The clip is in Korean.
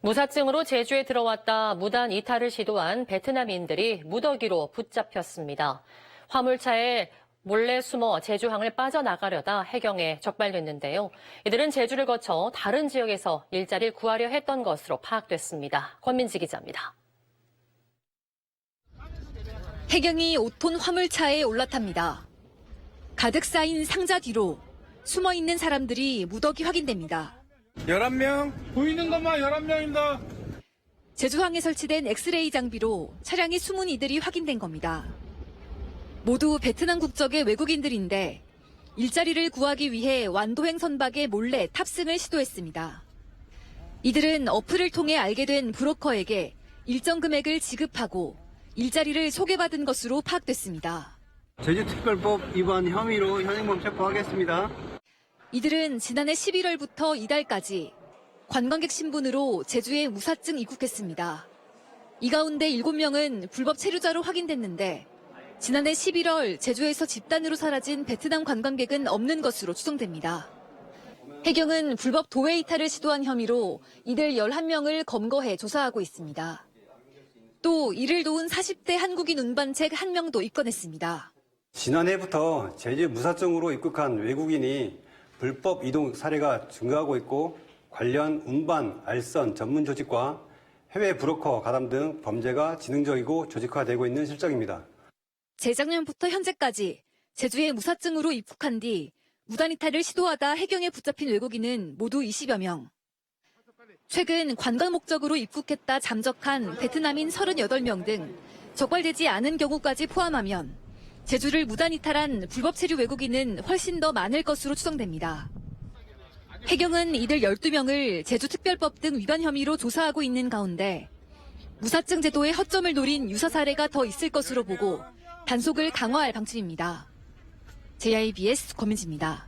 무사증으로 제주에 들어왔다 무단 이탈을 시도한 베트남인들이 무더기로 붙잡혔습니다. 화물차에 몰래 숨어 제주항을 빠져나가려다 해경에 적발됐는데요. 이들은 제주를 거쳐 다른 지역에서 일자리를 구하려 했던 것으로 파악됐습니다. 권민지 기자입니다. 해경이 5톤 화물차에 올라탑니다. 가득 쌓인 상자 뒤로 숨어 있는 사람들이 무더기 확인됩니다. 11명? 보이는 것만 11명입니다. 제주항에 설치된 엑스레이 장비로 차량의 숨은 이들이 확인된 겁니다. 모두 베트남 국적의 외국인들인데 일자리를 구하기 위해 완도행 선박에 몰래 탑승을 시도했습니다. 이들은 어플을 통해 알게 된 브로커에게 일정 금액을 지급하고 일자리를 소개받은 것으로 파악됐습니다. 제주특별법 위반 혐의로 현행범 체포하겠습니다. 이들은 지난해 11월부터 이달까지 관광객 신분으로 제주에 무사증 입국했습니다. 이 가운데 7명은 불법 체류자로 확인됐는데 지난해 11월 제주에서 집단으로 사라진 베트남 관광객은 없는 것으로 추정됩니다. 해경은 불법 도외 이탈을 시도한 혐의로 이들 11명을 검거해 조사하고 있습니다. 또 이를 도운 40대 한국인 운반책 1명도 입건했습니다. 지난해부터 제주 무사증으로 입국한 외국인이 불법 이동 사례가 증가하고 있고 관련 운반, 알선 전문 조직과 해외 브로커 가담 등 범죄가 지능적이고 조직화되고 있는 실정입니다. 재작년부터 현재까지 제주에 무사증으로 입국한 뒤 무단 이탈을 시도하다 해경에 붙잡힌 외국인은 모두 20여 명. 최근 관광 목적으로 입국했다 잠적한 베트남인 38명 등 적발되지 않은 경우까지 포함하면 제주를 무단 이탈한 불법 체류 외국인은 훨씬 더 많을 것으로 추정됩니다. 해경은 이들 12명을 제주특별법 등 위반 혐의로 조사하고 있는 가운데 무사증 제도의 허점을 노린 유사 사례가 더 있을 것으로 보고 단속을 강화할 방침입니다. JIBS 권민지입니다.